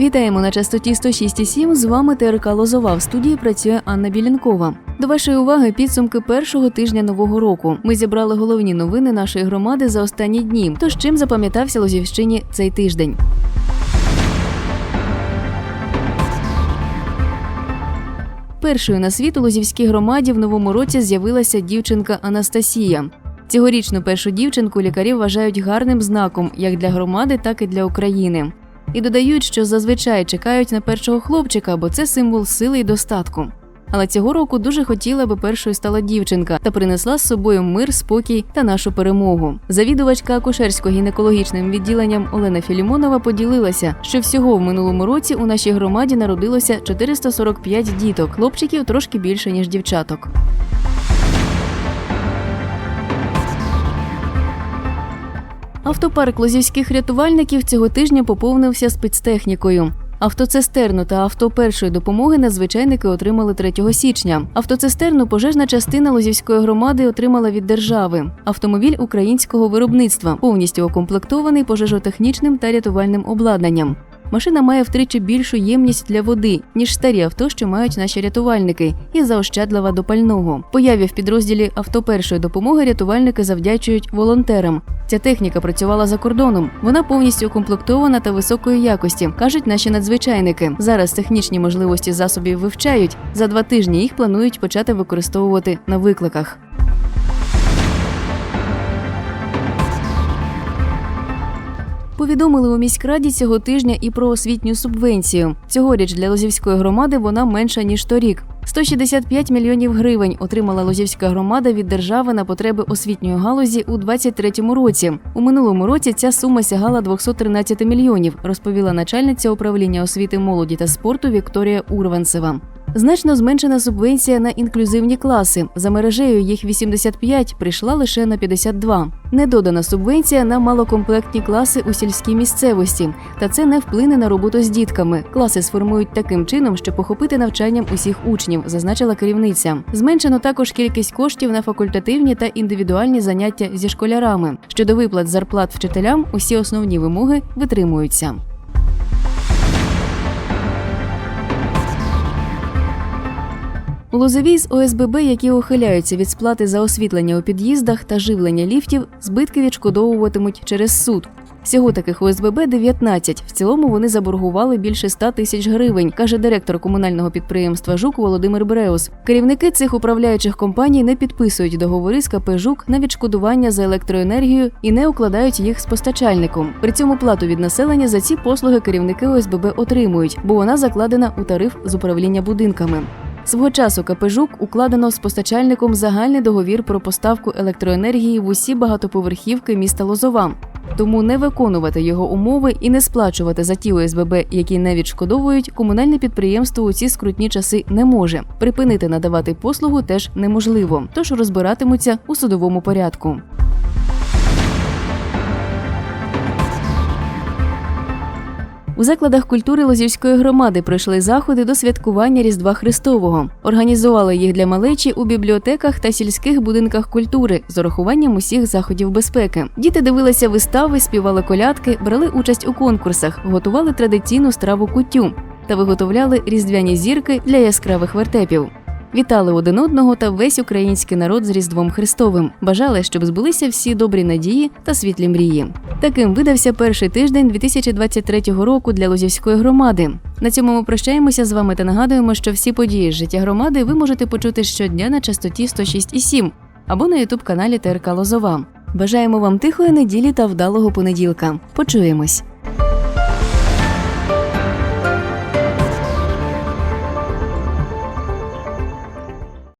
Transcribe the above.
Вітаємо на частоті 106,7. З вами ТРК Лозова. В студії працює Анна Білінкова. До вашої уваги підсумки першого тижня нового року. Ми зібрали головні новини нашої громади за останні дні. Тож чим запам'ятався Лозівщині цей тиждень? Першою на світ у Лозівській громаді в новому році з'явилася дівчинка Анастасія. Цьогорічну першу дівчинку лікарі вважають гарним знаком як для громади, так і для України. І додають, що зазвичай чекають на першого хлопчика, бо це символ сили і достатку. Але цього року дуже хотіла, аби першою стала дівчинка та принесла з собою мир, спокій та нашу перемогу. Завідувачка акушерсько-гінекологічним відділенням Олена Філімонова поділилася, що всього в минулому році у нашій громаді народилося 445 діток, хлопчиків трошки більше ніж дівчаток. Автопарк лозівських рятувальників цього тижня поповнився спецтехнікою. Автоцистерну та авто першої допомоги надзвичайники отримали 3 січня. Автоцистерну пожежна частина Лозівської громади отримала від держави. Автомобіль українського виробництва повністю укомплектований пожежотехнічним та рятувальним обладнанням. Машина має втричі більшу ємність для води, ніж старі авто, що мають наші рятувальники, і заощадлива до пального. Появі в підрозділі авто першої допомоги рятувальники завдячують волонтерам. Ця техніка працювала за кордоном. Вона повністю укомплектована та високої якості, кажуть наші надзвичайники. Зараз технічні можливості засобів вивчають. За два тижні їх планують почати використовувати на викликах. Повідомили у міськраді цього тижня і про освітню субвенцію. Цьогоріч для Лозівської громади вона менша ніж торік. 165 мільйонів гривень отримала Лозівська громада від держави на потреби освітньої галузі у 2023 році. У минулому році ця сума сягала 213 мільйонів, розповіла начальниця управління освіти молоді та спорту Вікторія Урванцева. Значно зменшена субвенція на інклюзивні класи. За мережею їх 85, прийшла лише на 52. Недодана субвенція на малокомплектні класи у сільській місцевості. Та це не вплине на роботу з дітками. Класи сформують таким чином, щоб охопити навчанням усіх учнів, зазначила керівниця. Зменшено також кількість коштів на факультативні та індивідуальні заняття зі школярами. Щодо виплат зарплат вчителям, усі основні вимоги витримуються. Лозовій з ОСББ, які ухиляються від сплати за освітлення у під'їздах та живлення ліфтів, збитки відшкодовуватимуть через суд. Всього таких ОСББ 19. В цілому вони заборгували більше 100 тисяч гривень, каже директор комунального підприємства Жук Володимир Бреус. Керівники цих управляючих компаній не підписують договори з КП «Жук» на відшкодування за електроенергію і не укладають їх з постачальником. При цьому плату від населення за ці послуги керівники ОСББ отримують, бо вона закладена у тариф з управління будинками. Свого часу КП «Жук» укладено з постачальником загальний договір про поставку електроенергії в усі багатоповерхівки міста Лозова. Тому не виконувати його умови і не сплачувати за ті ОСББ, які не відшкодовують, комунальне підприємство у ці скрутні часи не може. Припинити надавати послугу теж неможливо, тож розбиратимуться у судовому порядку. У закладах культури Лозівської громади пройшли заходи до святкування Різдва Христового. Організували їх для малечі у бібліотеках та сільських будинках культури з урахуванням усіх заходів безпеки. Діти дивилися вистави, співали колядки, брали участь у конкурсах, готували традиційну страву кутю та виготовляли різдвяні зірки для яскравих вертепів. Вітали один одного та весь український народ з Різдвом Христовим. Бажали, щоб збулися всі добрі надії та світлі мрії. Таким видався перший тиждень 2023 року для Лозівської громади. На цьому ми прощаємося з вами та нагадуємо, що всі події з життя громади ви можете почути щодня на частоті 106,7 або на ютуб каналі ТРК Лозова. Бажаємо вам тихої неділі та вдалого понеділка. Почуємось.